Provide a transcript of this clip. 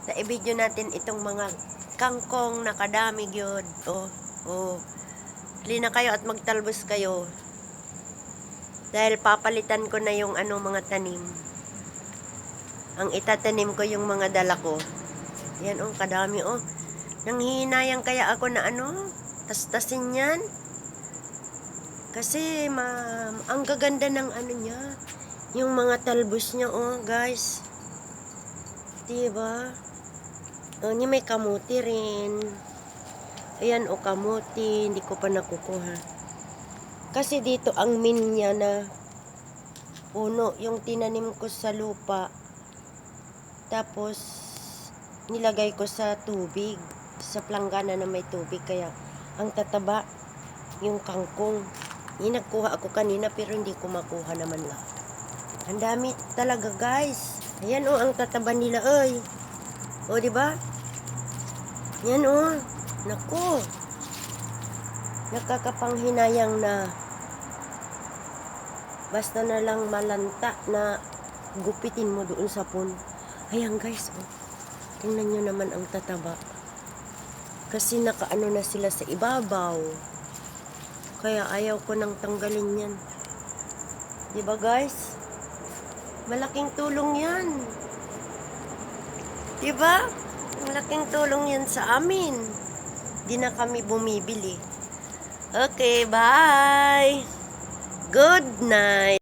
sa i-video natin itong mga kangkong nakadami gyud. Oh, oh. Hali na kayo at magtalbos kayo. Dahil papalitan ko na yung ano mga tanim. Ang itatanim ko yung mga dala ko. Yan oh, kadami oh. Nanghihinayang kaya ako na ano, tastasin yan. Kasi ma'am, ang gaganda ng ano niya. Yung mga talbos niya oh, guys. Diba? Oh, niya may kamuti rin. Ayan o kamuti, hindi ko pa nakukuha. Kasi dito ang min niya na puno, yung tinanim ko sa lupa. Tapos nilagay ko sa tubig, sa planggana na may tubig kaya ang tataba yung kangkong. Yung nagkuha ako kanina pero hindi ko makuha naman lahat. Ang dami talaga guys. Ayan o ang tataba nila oy. O di ba? Yan o. Naku. Nakakapanghinayang na basta na lang malanta na gupitin mo doon sa pun. Ayan guys, oh. Tingnan nyo naman ang tataba. Kasi nakaano na sila sa ibabaw. Kaya ayaw ko nang tanggalin yan. Di ba guys? Malaking tulong yan. Di ba? Malaking tulong yan sa amin. Di na kami bumibili. Okay, bye. Good night.